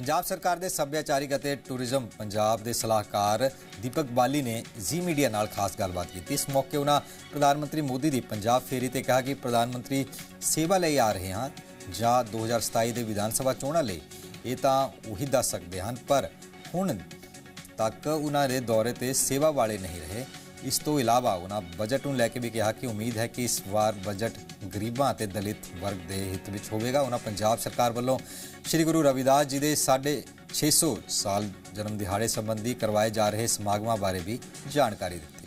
ਪੰਜਾਬ ਸਰਕਾਰ ਦੇ ਸੱਭਿਆਚਾਰਿਕ ਅਤੇ ਟੂਰਿਜ਼ਮ ਪੰਜਾਬ ਦੇ ਸਲਾਹਕਾਰ ਦੀਪਕ ਬਾਲੀ ਨੇ ਜ਼ੀ ਮੀਡੀਆ ਨਾਲ ਖਾਸ ਗੱਲਬਾਤ ਕੀਤੀ। ਇਸ ਮੌਕੇ ਉਹਨਾਂ ਪ੍ਰਧਾਨ ਮੰਤਰੀ ਮੋਦੀ ਦੀ ਪੰਜਾਬ ਫੇਰੀ ਤੇ ਕਿਹਾ ਕਿ ਪ੍ਰਧਾਨ ਮੰਤਰੀ ਸੇਵਾ ਲਈ ਆ ਰਹੇ ਹਾਂ ਜਾਂ 2027 ਦੇ ਵਿਧਾਨ ਸਭਾ ਚੋਣਾਂ ਲਈ। ਇਹ ਤਾਂ ਉਹੀ ਦੱਸ ਸਕਦੇ ਹਨ, ਪਰ ਹੁਣ ਤੱਕ ਉਹਨਾਂ ਦੇ ਦੌਰੇ ਤੇ ਸੇਵਾ ਵਾਲੇ ਨਹੀਂ ਰਹੇ। ਇਸ ਤੋਂ ਇਲਾਵਾ ਉਹਨਾਂ ਬਜਟ ਨੂੰ ਲੈ ਕੇ ਵੀ ਕਿਹਾ ਕਿ ਉਮੀਦ ਹੈ ਕਿ ਇਸ ਵਾਰ ਬਜਟ ਗਰੀਬਾਂ ਅਤੇ ਦਲਿਤ ਵਰਗ ਦੇ ਹਿੱਤ ਵਿੱਚ ਹੋਵੇਗਾ। ਉਹਨਾਂ ਪੰਜਾਬ ਸਰਕਾਰ ਵੱਲੋਂ ਸ੍ਰੀ ਗੁਰੂ ਰਵਿਦਾਸ ਜੀ ਦੇ 650 ਸਾਲ ਜਨਮ ਦਿਹਾੜੇ ਸੰਬੰਧੀ ਕਰਵਾਏ ਜਾ ਰਹੇ ਸਮਾਗਮਾਂ ਬਾਰੇ ਵੀ ਜਾਣਕਾਰੀ ਦਿੱਤੀ।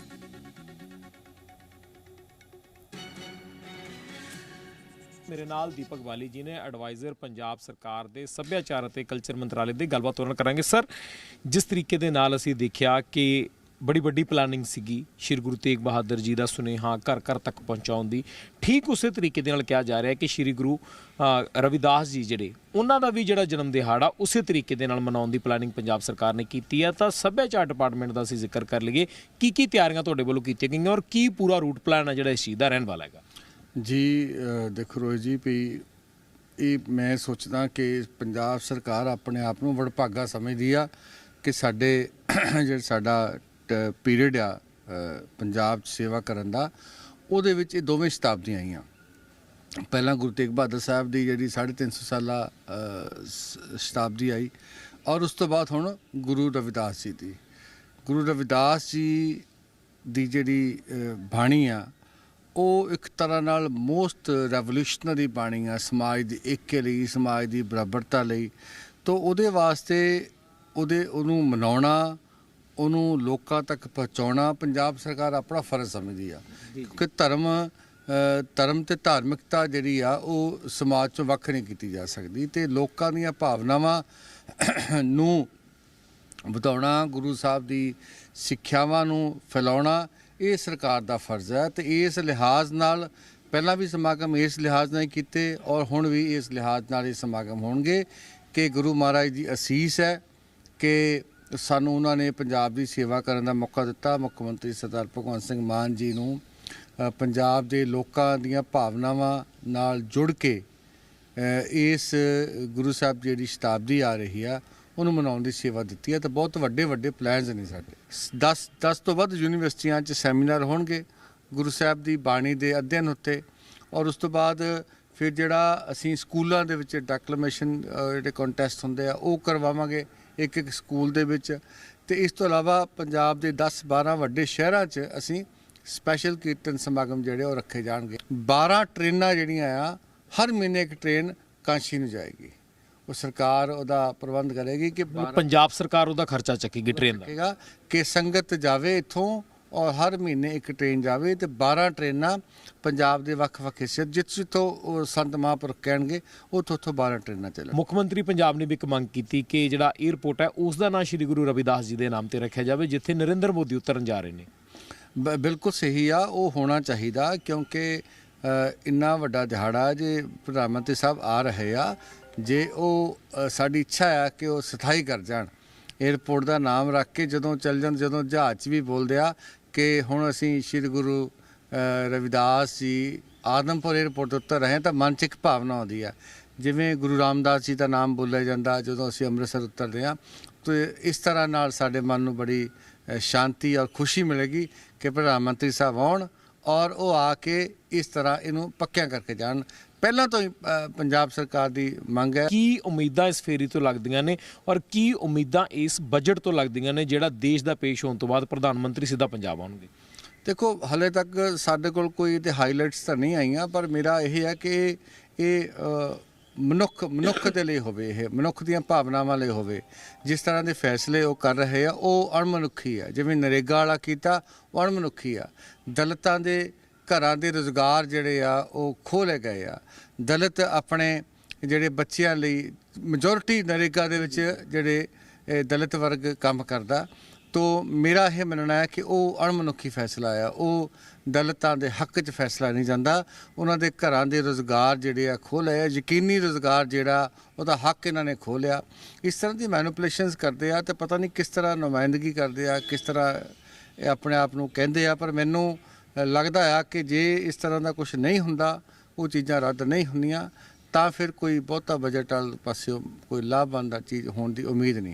ਮੇਰੇ ਨਾਲ ਦੀਪਕ ਵਾਲੀ ਜੀ ਨੇ ਐਡਵਾਈਜ਼ਰ ਪੰਜਾਬ ਸਰਕਾਰ ਦੇ ਸੱਭਿਆਚਾਰ ਅਤੇ ਕਲਚਰ ਮੰਤਰਾਲੇ ਦੀ ਗੱਲਬਾਤ ਉਹਨਾਂ ਕਰਾਂਗੇ। ਸਰ, ਜਿਸ ਤਰੀਕੇ ਦੇ ਨਾਲ ਅਸੀਂ ਦੇਖਿਆ ਕਿ ਬੜੀ ਵੱਡੀ ਪਲਾਨਿੰਗ ਸੀਗੀ। ਸ਼੍ਰੀ ਗੁਰੂ ਤੇਗ ਬਹਾਦਰ ਜੀ ਦਾ ਸੁਨੇਹਾ ਘਰ ਘਰ ਤੱਕ ਪਹੁੰਚਾਉਣ ਦੀ। ਠੀਕ ਉਸੇ ਤਰੀਕੇ ਦੇ ਨਾਲ ਕਿਹਾ ਜਾ ਰਿਹਾ ਹੈ ਕਿ ਸ਼੍ਰੀ ਗੁਰੂ ਰਵਿਦਾਸ ਜੀ ਜਿਹੜੇ, ਉਹਨਾਂ ਦਾ ਵੀ ਜਿਹੜਾ ਜਨਮ ਦਿਹਾੜਾ ਉਸੇ ਤਰੀਕੇ ਦੇ ਨਾਲ ਮਨਾਉਣ ਦੀ ਪਲਾਨਿੰਗ ਪੰਜਾਬ ਸਰਕਾਰ ਨੇ ਕੀਤੀ ਹੈ। ਤਾਂ ਸੱਭਿਆਚਾਰ ਡਿਪਾਰਟਮੈਂਟ ਦਾ ਅਸੀਂ ਜ਼ਿਕਰ ਕਰ ਲਈਏ, ਕੀ ਕੀ ਤਿਆਰੀਆਂ ਤੁਹਾਡੇ ਵੱਲੋਂ ਕੀਤੀਆਂ ਗਈਆਂ ਔਰ ਕੀ ਪੂਰਾ ਰੂਟ ਪਲਾਨ ਹੈ ਜਿਹੜਾ ਇਸ ਚੀਜ਼ ਦਾ ਰਹਿਣ ਵਾਲਾ ਹੈਗਾ? ਜੀ ਦੇਖੋ ਰੋਹਿਤ ਜੀ, ਵੀ ਇਹ ਮੈਂ ਸੋਚਦਾ ਕਿ ਪੰਜਾਬ ਸਰਕਾਰ ਆਪਣੇ ਆਪ ਨੂੰ ਵਡਭਾਗਾ ਸਮਝਦੀ ਆ ਕਿ ਸਾਡੇ, ਜਿਹੜਾ ਸਾਡਾ ਪੀਰੀਅਡ ਆ ਪੰਜਾਬ 'ਚ ਸੇਵਾ ਕਰਨ ਦਾ ਉਹਦੇ ਵਿੱਚ ਇਹ ਦੋਵੇਂ ਸ਼ਤਾਬਦੀਆਂ ਆਈਆਂ। ਪਹਿਲਾਂ ਗੁਰੂ ਤੇਗ ਬਹਾਦਰ ਸਾਹਿਬ ਦੀ ਜਿਹੜੀ 350 ਸਾਲਾ ਅ, ਸ- ਸ਼ਤਾਬਦੀ ਆਈ ਔਰ ਉਸ ਤੋਂ ਬਾਅਦ ਹੁਣ ਗੁਰੂ ਰਵਿਦਾਸ ਜੀ ਦੀ। ਗੁਰੂ ਰਵਿਦਾਸ ਜੀ ਦੀ ਜਿਹੜੀ ਬਾਣੀ ਆ ਉਹ ਇੱਕ ਤਰ੍ਹਾਂ ਨਾਲ ਮੋਸਟ ਰੈਵੋਲੂਸ਼ਨਰੀ ਬਾਣੀ ਆ ਸਮਾਜ ਦੀ ਏਕੇ ਲਈ ਸਮਾਜ ਦੀ ਬਰਾਬਰਤਾ ਲਈ। ਤੋਂ ਉਹਦੇ ਵਾਸਤੇ ਉਹਦੇ ਉਹਨੂੰ ਮਨਾਉਣਾ ਉਹਨੂੰ ਲੋਕਾਂ ਤੱਕ ਪਹੁੰਚਾਉਣਾ ਪੰਜਾਬ ਸਰਕਾਰ ਆਪਣਾ ਫਰਜ਼ ਸਮਝਦੀ ਆ। ਕਿਉਂਕਿ ਧਰਮ ਧਰਮ ਤੇ ਧਾਰਮਿਕਤਾ ਜਿਹੜੀ ਆ, ਉਹ ਸਮਾਜ ਚੋਂ ਵੱਖ ਨਹੀਂ ਕੀਤੀ ਜਾ ਸਕਦੀ ਤੇ ਲੋਕਾਂ ਦੀਆਂ ਭਾਵਨਾਵਾਂ ਨੂੰ ਵਧਾਉਣਾ, ਗੁਰੂ ਸਾਹਿਬ ਦੀ ਸਿੱਖਿਆਵਾਂ ਨੂੰ ਫੈਲਾਉਣਾ ਇਹ ਸਰਕਾਰ ਦਾ ਫਰਜ਼ ਹੈ ਤੇ ਇਸ ਲਿਹਾਜ਼ ਨਾਲ ਪਹਿਲਾਂ ਵੀ ਸਮਾਗਮ ਇਸ ਲਿਹਾਜ਼ ਨਾਲ ਕੀਤੇ ਔਰ ਹੁਣ ਵੀ ਇਸ ਲਿਹਾਜ਼ ਨਾਲ ਇਹ ਸਮਾਗਮ ਹੋਣਗੇ ਕਿ ਗੁਰੂ ਮਹਾਰਾਜ ਦੀ ਅਸੀਸ ਹੈ ਕਿ ਸਾਨੂੰ ਉਹਨਾਂ ਨੇ ਪੰਜਾਬ ਦੀ ਸੇਵਾ ਕਰਨ ਦਾ ਮੌਕਾ ਦਿੱਤਾ। ਮੁੱਖ ਮੰਤਰੀ ਸਰਦਾਰ ਭਗਵੰਤ ਸਿੰਘ ਮਾਨ ਜੀ ਨੂੰ ਪੰਜਾਬ ਦੇ ਲੋਕਾਂ ਦੀਆਂ ਭਾਵਨਾਵਾਂ ਨਾਲ ਜੁੜ ਕੇ ਇਸ ਗੁਰੂ ਸਾਹਿਬ ਜਿਹੜੀ ਸ਼ਤਾਬਦੀ ਆ ਰਹੀ ਆ, ਉਹਨੂੰ ਮਨਾਉਣ ਦੀ ਸੇਵਾ ਦਿੱਤੀ ਹੈ ਤਾਂ ਬਹੁਤ ਵੱਡੇ ਵੱਡੇ ਪਲਾਨਸ ਨੇ ਸਾਡੇ। 10 10 ਤੋਂ ਵੱਧ ਯੂਨੀਵਰਸਿਟੀਆਂ 'ਚ ਸੈਮੀਨਾਰ ਹੋਣਗੇ ਗੁਰੂ ਸਾਹਿਬ ਦੀ ਬਾਣੀ ਦੇ ਅਧਿਐਨ ਉੱਤੇ। ਔਰ ਉਸ ਤੋਂ ਬਾਅਦ ਫਿਰ ਜਿਹੜਾ ਅਸੀਂ ਸਕੂਲਾਂ ਦੇ ਵਿੱਚ ਡੈਕਲੇਮੇਸ਼ਨ ਜਿਹੜੇ ਕੰਟੈਸਟ ਹੁੰਦੇ ਆ, ਉਹ ਕਰਵਾਵਾਂਗੇ। ਇੱਕ ਇੱਕ ਸਕੂਲ ਦੇ ਵਿੱਚ। ਤੇ ਇਸ ਤੋਂ ਇਲਾਵਾ ਪੰਜਾਬ ਦੇ 10 12 ਵੱਡੇ ਸ਼ਹਿਰਾਂ 'ਚ ਅਸੀਂ ਸਪੈਸ਼ਲ ਕੀਰਤਨ ਸਮਾਗਮ ਜਿਹੜੇ ਉਹ ਰੱਖੇ ਜਾਣਗੇ। 12 ਟ੍ਰੇਨਾਂ ਜਿਹੜੀਆਂ ਆ ਹਰ ਮਹੀਨੇ ਇੱਕ ਟ੍ਰੇਨ ਕਾਂਸ਼ੀ ਨੂੰ ਜਾਏਗੀ। ਉਹ ਸਰਕਾਰ ਉਹਦਾ ਪ੍ਰਬੰਧ ਕਰੇਗੀ ਕਿ 12 ਪੰਜਾਬ ਸਰਕਾਰ ਉਹਦਾ ਖਰਚਾ ਚੱਕੇਗੀ ਟ੍ਰੇਨ ਦਾ। ਕਿ ਸੰਗਤ ਜਾਵੇ ਇੱਥੋਂ ਔਰ ਹਰ ਮਹੀਨੇ ਇੱਕ ਟ੍ਰੇਨ ਜਾਵੇ ਤੇ 12 ਟ੍ਰੇਨਾਂ ਪੰਜਾਬ ਦੇ ਵੱਖ-ਵੱਖ ਹਿੱਸੇ ਜਿੱਥੋਂ ਜਿੱਥੋਂ ਸੰਤ ਮਹਾਂਪੁਰਖ ਕਹਿਣਗੇ ਉੱਥੋਂ ਉੱਥੋਂ 12 ਟ੍ਰੇਨਾਂ ਚੱਲਣ ਮੁੱਖ ਮੰਤਰੀ ਪੰਜਾਬ ਨੇ ਵੀ ਇੱਕ ਮੰਗ ਕੀਤੀ ਕਿ ਜਿਹੜਾ 에ਅਰਪੋਰਟ ਹੈ ਉਸ ਦਾ ਨਾਂ ਸ਼੍ਰੀ ਗੁਰੂ ਰਵਿਦਾਸ ਜੀ ਦੇ ਨਾਮ ਤੇ ਰੱਖਿਆ ਜਾਵੇ ਜਿੱਥੇ ਨਰਿੰਦਰ ਮੋਦੀ ਉਤਰਨ ਜਾ ਰਹੇ ਨੇ। ਬਿਲਕੁਲ ਸਹੀ ਆ ਉਹ ਹੋਣਾ ਚਾਹੀਦਾ ਕਿਉਂਕਿ ਇੰਨਾ ਵੱਡਾ ਦਿਹਾੜਾ ਜੇ ਪ੍ਰਧਾਨ ਮੰਤਰੀ ਸਾਹਿਬ ਆ ਰਹੇ ਆ ਜੇ ਉਹ ਸਾਡੀ ਇੱਛਾ ਆ ਕਿ ਉਹ ਸਥਾਈ ਕਰ ਜਾਣ। 에ਅਰਪੋਰਟ ਦਾ ਨਾਮ ਰੱਖ ਕੇ ਜਦੋਂ ਚੱਲ ਜਾਣ ਜਦੋਂ ਜਹਾਜ਼ 'ਚ ਵੀ ਬੋਲਦੇ ਆ ਕਿ ਹੁਣ ਅਸੀਂ ਸ੍ਰੀ ਗੁਰੂ ਰਵਿਦਾਸ ਜੀ ਆਦਮਪੁਰ 에ਅਰਪੋਰਟ ਉੱਤਰ ਰਹੇ ਤਾਂ ਮਨ 'ਚ ਇੱਕ ਭਾਵਨਾ ਆਉਂਦੀ ਆ। ਜਿਵੇਂ ਗੁਰੂ ਰਾਮਦਾਸ ਜੀ ਦਾ ਨਾਮ ਬੋਲਿਆ ਜਾਂਦਾ, ਜਦੋਂ ਅਸੀਂ ਅੰਮ੍ਰਿਤਸਰ ਉਤਰਦੇ ਆ ਤੇ ਇਸ ਤਰ੍ਹਾਂ ਨਾਲ ਸਾਡੇ ਮਨ ਨੂੰ ਬੜੀ ਸ਼ਾਂਤੀ ਔਰ ਖੁਸ਼ੀ ਮਿਲੇਗੀ ਕਿ ਪ੍ਰਧਾਨ ਮੰਤਰੀ ਸਾਹਿਬ ਆਉਣ ਔਰ ਉਹ ਆ ਕੇ ਇਸ ਤਰ੍ਹਾਂ ਇਹਨੂੰ ਪੱਕਿਆਂ ਕਰਕੇ ਜਾਣ। ਪਹਿਲਾਂ ਤੋਂ ਹੀ ਅ, ਪੰਜਾਬ ਸਰਕਾਰ ਦੀ ਮੰਗ ਹੈ। ਕੀ ਉਮੀਦਾਂ ਇਸ ਫੇਰੀ ਤੋਂ ਲੱਗਦੀਆਂ ਨੇ ਔਰ ਕੀ ਉਮੀਦਾਂ ਇਸ ਬਜਟ ਤੋਂ ਲੱਗਦੀਆਂ ਨੇ ਜਿਹੜਾ ਦੇਸ਼ ਦਾ ਪੇਸ਼ ਹੋਣ ਤੋਂ ਬਾਅਦ ਪ੍ਰਧਾਨ ਮੰਤਰੀ ਸਿੱਧਾ ਪੰਜਾਬ ਆਉਣਗੇ? ਦੇਖੋ ਹਲੇ ਤੱਕ ਸਾਡੇ ਕੋਲ ਕੋਈ ਤੇ ਹਾਈਲਾਈਟਸ ਤਾਂ ਨਹੀਂ ਆਈਆਂ ਪਰ ਮੇਰਾ ਇਹ ਹੈ ਕਿ ਇਹ ਅ, ਮਨੁੱਖ ਮਨੁੱਖ ਦੇ ਲਈ ਹੋਵੇ ਇਹ ਮਨੁੱਖ ਦੀਆਂ ਭਾਵਨਾਵਾਂ ਲਈ ਹੋਵੇ। ਜਿਸ ਤਰ੍ਹਾਂ ਦੇ ਫੈਸਲੇ ਉਹ ਕਰ ਰਹੇ ਆ ਉਹ ਅਣਮਨੁੱਖੀ ਆ। ਜਿਵੇਂ ਨਰੇਗਾ ਵਾਲਾ ਕੀਤਾ ਉਹ ਅਣਮਨੁੱਖੀ ਆ। ਦਲਿਤਾਂ ਦੇ ਘਰਾਂ ਦੇ ਰੋਜ਼ਗਾਰ ਜਿਹੜੇ ਆ, ਉਹ ਖੋਲੇ ਗਏ ਆ। ਦਲਿਤ ਆਪਣੇ ਜਿਹੜੇ ਬੱਚਿਆਂ ਲਈ ਮੈਜੋਰਿਟੀ ਨਰੇਗਾ ਦੇ ਵਿੱਚ ਜਿਹੜੇ ਦਲਿਤ ਵਰਗ ਕੰਮ ਕਰਦਾ। ਤੋ ਮੇਰਾ ਇਹ ਮੰਨਣਾ ਹੈ ਕਿ ਉਹ ਅਣਮਨੁੱਖੀ ਫੈਸਲਾ ਆ। ਉਹ ਦਲਿਤਾਂ ਦੇ ਹੱਕ 'ਚ ਫੈਸਲਾ ਨਹੀਂ ਜਾਂਦਾ। ਉਹਨਾਂ ਦੇ ਘਰਾਂ ਦੇ ਰੋਜ਼ਗਾਰ ਜਿਹੜੇ ਆ, ਖੋਲ੍ਹੇ ਆ। ਯਕੀਨੀ ਰੋਜ਼ਗਾਰ ਜਿਹੜਾ, ਉਹਦਾ ਹੱਕ ਇਹਨਾਂ ਨੇ ਖੋਲਿਆ ਇਸ ਤਰ੍ਹਾਂ ਦੀ ਮੈਨੂਪੂਲੇਸ਼ਨਸ ਕਰਦੇ ਆ ਤੇ ਪਤਾ ਨਹੀਂ ਕਿਸ ਤਰ੍ਹਾਂ ਨੁਮਾਇੰਦਗੀ ਕਰਦੇ ਆ, ਕਿਸ ਤਰ੍ਹਾਂ ਇਹ ਆਪਣੇ ਆਪ ਨੂੰ ਕਹਿੰਦੇ ਆ। ਪਰ ਮੈਨੂੰ ਲੱਗਦਾ ਆ ਕਿ ਜੇ ਇਸ ਤਰ੍ਹਾਂ ਦਾ ਕੁਝ ਨਹੀਂ ਹੁੰਦਾ, ਉਹ ਚੀਜ਼ਾਂ ਰੱਦ ਨਹੀਂ ਹੁੰਦੀਆਂ, ਤਾਂ ਫਿਰ ਕੋਈ ਬਹੁਤਾ ਬਜਟ ਵਾਲ ਪਾਸਿਓ ਕੋਈ ਲਾਭਵੰਦ ਚੀਜ਼ ਹੋਣ ਦੀ ਉਮੀਦ ਨਹੀਂ ਹੈ।